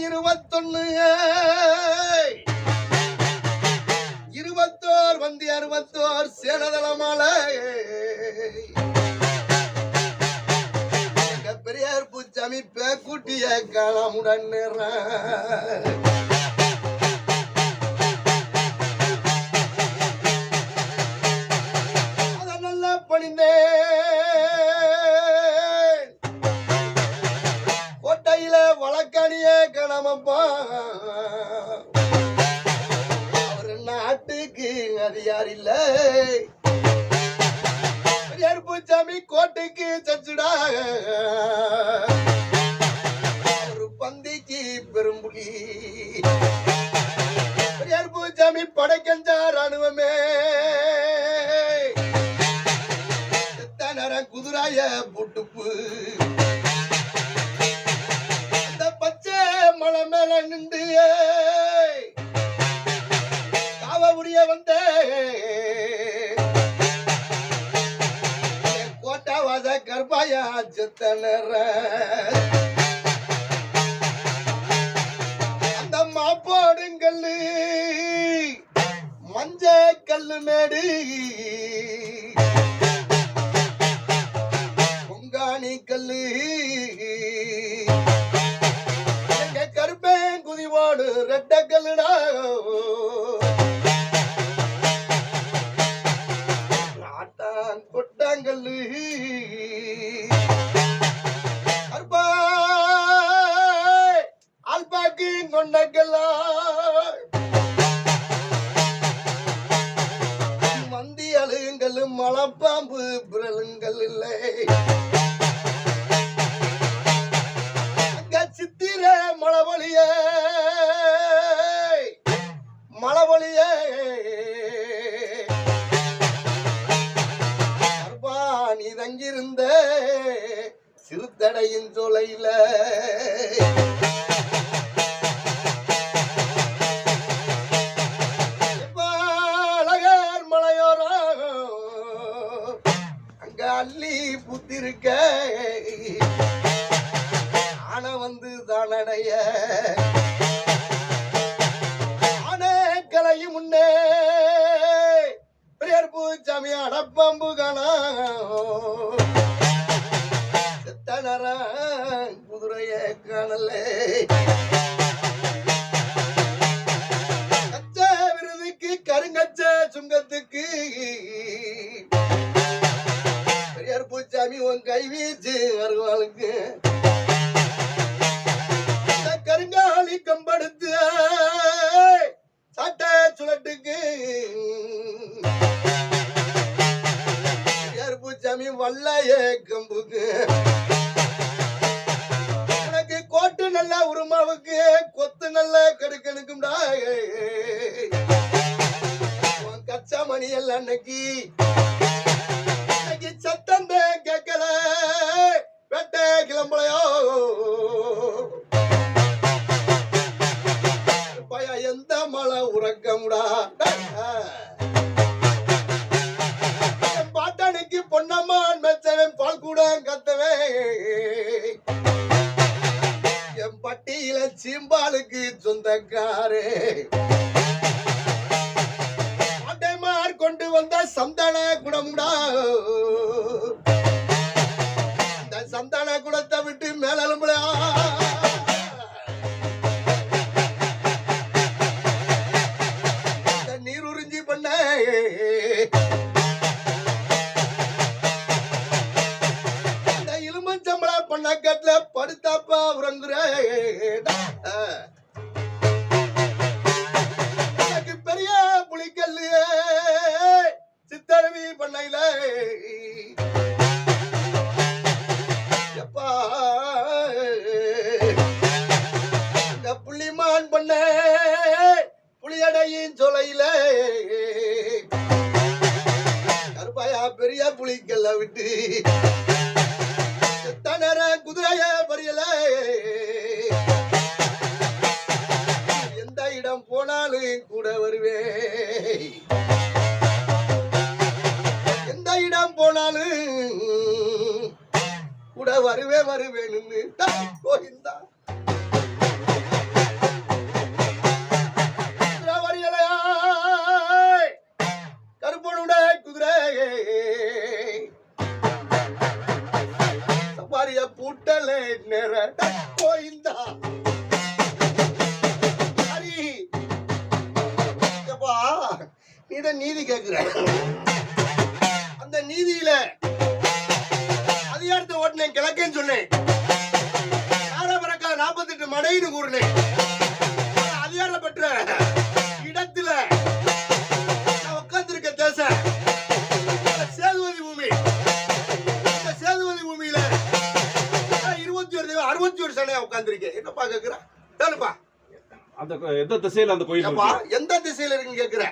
இருபத்தொன்னு. இருபத்தோர் வந்து அறுபத்தோர் சேனதளமால எங்க பெரியார் பூச்சாமி பேக்கூட்டிய காணாமுடன் பெரும்புலி. பெரியார் பூச்சாமி படைக்கஞ்சா ராணுவமே செத்தனர குதிராய புட்டுப்பு. அந்த பச்சை மலை மேல நின்று காவ உரிய வந்த. கோட்டாவாத கர்ப்பாயா செத்தனர மஞ்ச கல்லுமேடு பொங்காணி கல்லு. சிறுத்தடையின் சோலையில எப்ப அழகர் மலையோரம் அங்க அள்ளி புத்திருக்க. ஆன வந்து தானடைய. ஆனே கலையும் முன்னே பெரியார் பூச்சாமி அடப்பம்பு காணா நர குதிரைய காணலே. உனக்கு கொத்து நல்ல கடுக்கணுக்கும்டா கச்சா மணி எல்லாம் அன்னைக்கு இந்த இலுமஞ்சம்பள பண்ணக்கத்துல படுத்தாப்பா உறங்குற. எனக்கு பெரிய புலிக்கல்லு. சித்தருவி பண்ணையில. எப்பா. இந்த புள்ளிமான் பண்ண புளியடையின் சொலையில. புலிக்கல்ல விட்டு தனர குதிரைய பரியல எந்த இடம் போனாலும் கூட வருவேன். எந்த இடம் போனாலும் கூட வருவே வருவேன்னு போயிருந்தான் முட்டலை நேர கோயிந்தா ஹரி. நீதி கேக்குற. அந்த நீதியில அதிகாரத்தை ஓட்டினேன் கிழக்கேன்னு சொன்னேன். யாரபரக்கா நாற்பத்தெட்டு மடைன்னு கூறினேன். அதிகாரம் பெற்ற அறுபத்தி ஒரு சனையா உட்கார்ந்திருக்கேன் என்னப்பா கேக்குற? கேளுப்பா. அந்த எந்த திசையில அந்த கோயில்? எந்த திசையில இருக்குன்னு கேக்குற.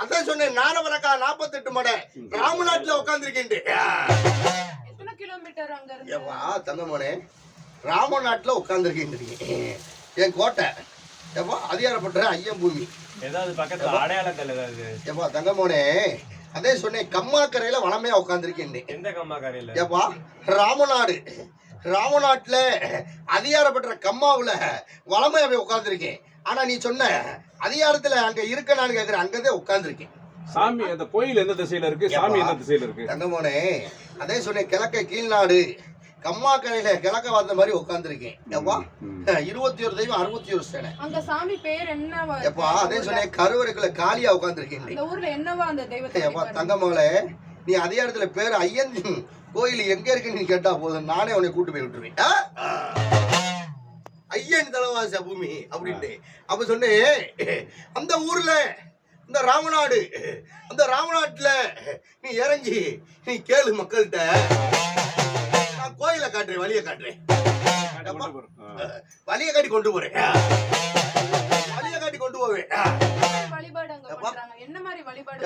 அதான் சொன்னேன் நானவரக்கா நாற்பத்தெட்டு மடை. ராமநாட்டுல உட்கார்ந்திருக்கேன் எத்தனை கிலோமீட்டர் அங்க இருந்து ஏப்பா தங்கமோனே ராமநாட்டுல உட்கார்ந்திருக்கேன் என் கோட்டை. ஏப்பா அதிகாரப்பட்ட ஐயன் பூமி. ஏதாவது பக்கத்துல அடையாளங்கள் ஏதாவது? ஏப்பா தங்கமோனே அதே சொன்னேன் கம்மாக்கரையில வளமையா உட்கார்ந்திருக்கேன் எந்த கம்மாக்காரையில? ஏப்பா ராமநாடு. ராமநாட்டுல அதிகாரப்பட்ட கம்மாவுல வளமையாவே உட்கார்ந்திருக்கேன் ஆனா நீ சொன்ன அதிகாரத்துல அங்க இருக்கனான்னு கேக்குற அங்கதான் உட்கார்ந்திருக்கேன் சாமி அந்த கோயில் எந்த திசையில இருக்கு சாமி எந்த திசையில இருக்கு தங்கமோனே அதே சொன்னேன் கிழக்க கீழ்நாடு கம்மாக்கரையில கிழக்க வந்த மாதிரி உட்கார்ந்திருக்கேன் ஏப்பா ம். இருபத்தி ஒரு தெய்வம் அறுபத்தி ஒரு சேனை அங்க சாமி பேர் இருக்கு? எப்பா அதே சொன்னேன் கருவறைக்குள்ள காலியா உட்கார்ந்திருக்கேன் அந்த ஊர்ல என்னவா அந்த தெய்வத்தை ஏப்பா வழிபாடு? தங்கமோளே நீ அதே இடத்துல பேர் ஐயன் கோயில் எங்க இருக்குன்னு நீ கேட்டா போதும். நானே உன்னை கூட்டு போய் விட்டுருவேன்? ஐயன் தலைவாச பூமி அப்படின்ட்டு. அப்ப சொன்னேன் அந்த ஊர்ல இந்த ராமநாடு அந்த ராமநாட்டுல நீ இறங்கி நீ கேளு மக்கள்கிட்ட. நான் கோயிலை காட்டுறேன் வழியை காட்டுறேன். வழியை காட்டி கொண்டு போறேன். வழியை காட்டி கொண்டு போவேன்.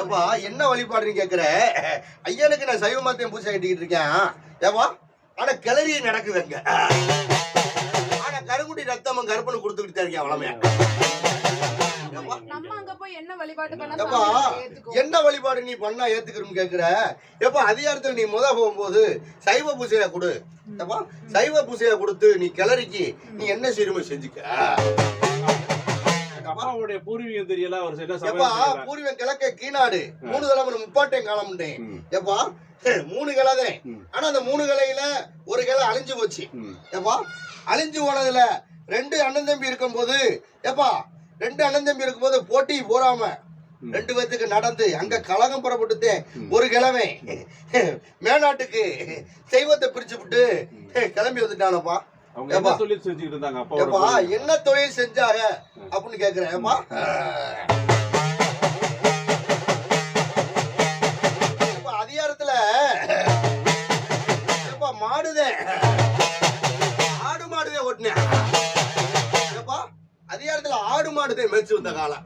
ஏப்பா என்ன வழிபாடுன்னு கேக்குற? ஐயனுக்கு நான் சைவ மாத்தியம் பூசை கட்டிக்கிட்டு இருக்கேன். ஏப்பா ஆனா கிளறி நடக்குதுங்க. ஆனா கருங்குடி ரத்தமும் கருப்பனு கொடுத்துக்கிட்டு தான் இருக்கேன் வளமையா. என்ன வழிபாடு நீ பண்ணா ஏத்துக்கிறோம் கேக்குற? ஏப்பா அதிகாரத்துல நீ முத போகும்போது சைவ பூசையை கொடு. ஏப்பா சைவ பூசையை கொடுத்து நீ கிளறிக்கு நீ என்ன சிறுமை செஞ்சுக்க? அப்பாவுடைய பூர்வீகம் தெரியல அவர் சமையல் பூர்வீகம் கிழக்க கீநாடு மூணு தலைமுறை முப்பாட்டையும் காலமுண்டேன் ம். ஏப்பா மூணு கிளை தான். ஆனா அந்த மூணு கிளையில ஒரு கிளை அழிஞ்சு போச்சு ம். ஏப்பா அழிஞ்சு போனதுல ரெண்டு அண்ணன் தம்பி இருக்கும்போது ஏப்பா ரெண்டு அண்ணன் தம்பி இருக்கும்போது போட்டி போறாம. ரெண்டு பேத்துக்கு நடந்து அங்க கலகம் புறப்பட்டுட்டு ம். ஒரு கிழமை மேநாட்டுக்கு தெய்வத்தை பிரிச்சு விட்டு கிளம்பி வந்துட்டானப்பா என்ன. தொழில் செஞ்சுக்கிட்டு இருந்தாங்க? என்ன தொழில் செஞ்சாங்க அப்படின்னு கேக்குறேன் ஏப்பா, அதிகாரத்துல ஏப்பா மாடுதே. ஆடு மாடுதே ஓட்டுனேன். ஏப்பா அதிகாரத்துல ஆடு மாடுதே மேய்ச்சி வந்த காலம்.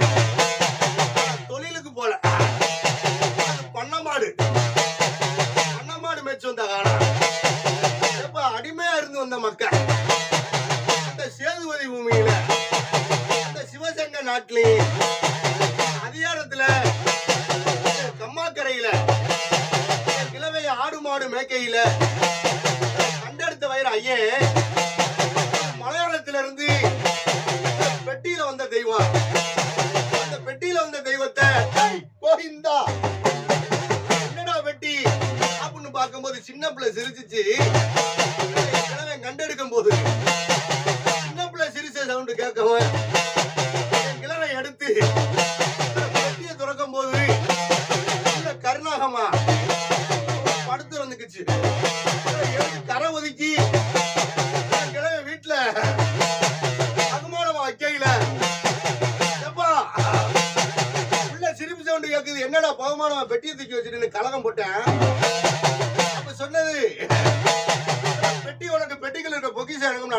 சிவசங்க அதிகாரத்துல கம்மாக்கரையில கிழவை ஆடு மாடு மேக்கையில கண்டெடுத்த வயிறு ஐயே மலையாளத்துல இருந்து பெட்டியில வந்த தெய்வம். அந்த பெட்டியில வந்த தெய்வத்தை "ஏய், கோவிந்தா. என்னடா பெட்டி? அப்படின்னு பார்க்கும்போது சின்ன பிள்ளை சிரிச்சிச்சு.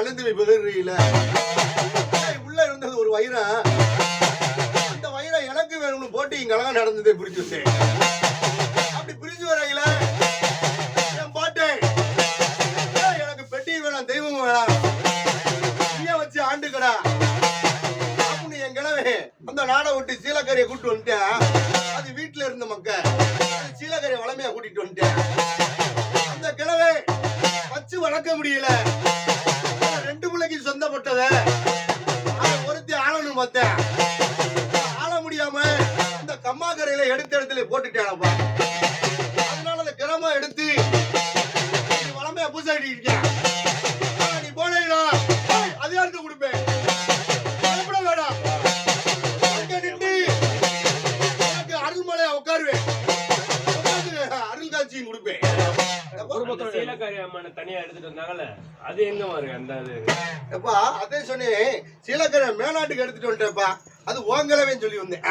பொக்கிஷம் எனக்கும் உள்ள இருந்தது ஒரு வைரம் அந்த வைரம் எனக்கு வேணும்னு போட்டு இங்க அழகா நடந்தது பிரிச்சு வச்சேன் அப்படி பிரிஞ்சு வரையில என் பாட்டேன். எனக்கு பெட்டி வேணாம் தெய்வம் வேணாம். நீயே வச்சு ஆண்டுக்கடா. அப்படின்னு என் கிழவே அந்த நாடை விட்டு சீலக்கரையை கூட்டு வந்துட்டேன். அது வீட்டுல இருந்த மக்க சீலக்கரையை வளமையா கூட்டிட்டு வந்துட்டேன். அந்த கிழவே வச்சு வளர்க்க முடியல. எடுத்துட்டு வந்தாங்கல்ல? அது எங்க இருக்கு அந்த எப்பா அதே சொன்னேன். சீலக்கரை மேலாட்டுக்கு எடுத்துட்டு வந்துட்டேப்பா அது ஓங்கலவேன்னு சொல்லி வந்தேன்.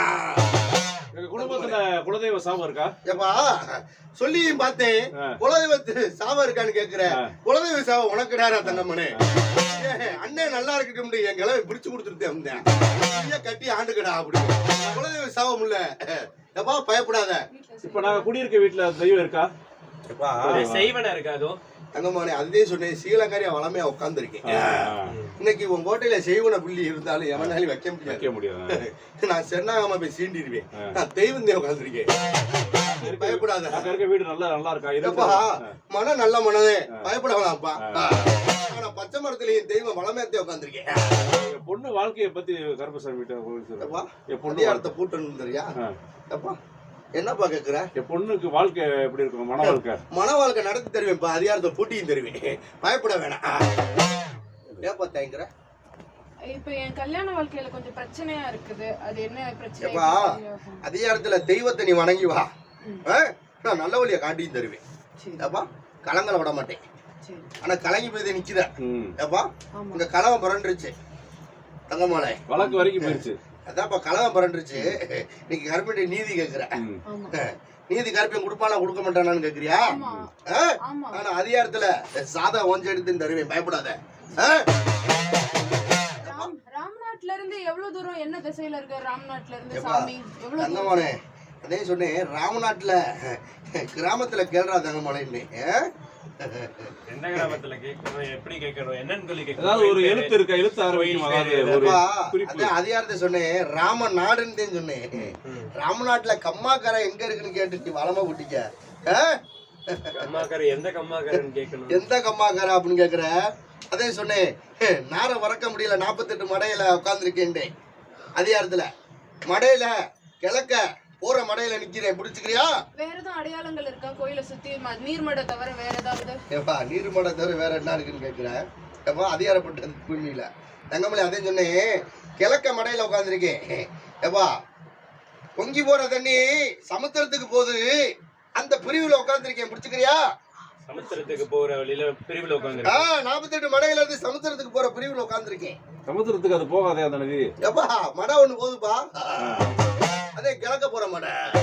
எங்க குடும்பத்துல குலதெய்வ சாபம் இருக்கா? எப்பா சொல்லியும் பார்த்தேன். குலதெய்வத்து சாவம் இருக்கான்னு கேக்குற. குலதெய்வ சாவம் உனக்கு நேரா தங்கம்மனே. ஏய், அண்ணன் நல்லா இருக்கட்டும் என் கிளவை பிடிச்சு கொடுத்துட்டு வந்தேன். கட்டி ஆண்டுக்கடா அப்படி. குலதெய்வ சாவம் இல்ல. எப்பா பயப்படாத. இப்ப நாங்க குடியிருக்க வீட்டுல தெய்வம் இருக்கா? எப்பா செய்வன இருக்கு அதுவும் தங்கம்மானே அதே சொன்னேன் சீலக்காரியா வளமையா உட்காந்துருக்கேன். இன்னைக்கு உன் கோட்டையில செய்வன புள்ளி இருந்தாலும் எவனாலும் வைக்க முடியாது. முடியாது. நான் சென்னாகாம போய் சீண்டிடுவேன். நான் தெய்வம் தான் உட்காந்துருக்கேன் பயப்படாத. வீடு நல்லா நல்லா இருக்கா? இருக்கு. மனம் நல்ல மனதே. ஆ. பயப்பட வேணாம்ப்பா ஆ. ஆனா பச்சை மரத்துலயும் தெய்வம் வளமையத்தே உட்காந்துருக்கேன் பொண்ணு வாழ்க்கைய பத்தி கருப்பசாமி கிட்ட பொண்ணு அதிகாரத்தை பூட்டணும் தெரியா? ஆ. என்னப்பா கேக்குற? என் பொண்ணுக்கு வாழ்க்கை எப்படி இருக்கும்? மன வாழ்க்கை. மன வாழ்க்கை நடத்தி தருவேன்ப்பா அதிகாரத்தை பூட்டியும் தருவேன். பயப்பட வேணாம். ஏப்பா தேங்குற இப்ப என் கல்யாண வாழ்க்கையில கொஞ்சம் பிரச்சனையா இருக்குது. அது என்ன பிரச்சனை? எப்பா அதிகாரத்துல தெய்வத்தை நீ வணங்கி வா? நான் நல்ல வழியை காட்டியும் தருவேன். ஏப்பா கலங்கல விட மாட்டேன். ஆனா கலங்கி போய் நிக்கிற. ஏப்பா உங்க கலவை புரண்டுருச்சு. தங்கமாலை வழக்கு வரைக்கும் போயிருச்சு. அதான்ப்பா கலவை புரண்டுருச்சு இன்னைக்கு கருப்பட்டி நீதி கேக்குற. ம். ஆமா. நீதி கருப்பையும் கொடுப்பானா கொடுக்க மாட்டானான்னு கேக்குறியா? ஆமா. ஆ? ஆமா. ஆனா அதிகாரத்துல சாதா ஒஞ்சு எடுத்து தருவேன் பயப்படாத. ராம்நாட்ல இருந்து எவ்வளவு தூரம் என்ன திசையில இருக்கு ராம்நாட்ல இருந்து சாமி? எவ்வளவு தூரம்? தங்கமானே அதே சொன்னேன் ராமநாட்டுல கிராமத்துல கேள்றா தங்கமானேன்னு ஆ? எந்த கிராமத்துல கேட்கணும் எப்படி கேட்கணும் என்னன்னு சொல்லி கேட்கணும் ஏதாவது ஒரு எழுத்து இருக்கா எழுத்து ஆரம்பிக்கும் அதாவது அதிகாரத்தை சொன்னேன். ராம நாடுன்னு சொன்னேன். ராமநாட்டுல கம்மாக்கரை எங்க இருக்குன்னு கேட்டுட்டு வளமா குட்டிக்க? கம்மாக்கார எந்த கம்மாக்காரன்னு கேட்கணும்? எந்த கம்மாக்கரை அப்படின்னு கேக்குற? அதே சொன்னேன். நார வறக்க முடியல நாற்பத்தெட்டு மடையில உட்காந்துருக்கேன் அதிகாரத்துல. மடையில கிழக்க. போற மடையில நிக்கிறேன். பிடிச்சுக்கிறியா? வேற எதுவும் அடையாளங்கள் இருக்கா? கோயிலை சுத்தி நீர்மடை தவிர வேற ஏதாவது? ஏப்பா நீர் மடை தவிர வேற என்ன இருக்குன்னு கேக்குறேன். ஏப்பா அதிகாரப்பட்ட பூமியில. தங்கமலை அதே சொன்னேன் கிழக்க மடையில உட்காந்துருக்கேன் ஏப்பா பொங்கி போற தண்ணி சமுத்திரத்துக்கு போகுது. அந்த பிரிவுல உட்காந்துருக்கேன் பிடிச்சுக்கிறியா? சமுத்திரத்துக்கு போற வழியில பிரிவுல உட்காந்து ஆ நாற்பத்தெட்டு மடையில இருந்து சமுத்திரத்துக்கு போற பிரிவுல உட்காந்துருக்கேன் சமுத்திரத்துக்கு அது போகாதே அந்த நதி. ஏப்பா மடை ஒண்ணு போகுதுப்பா. அதே கிழக்க போற மாட்டேன்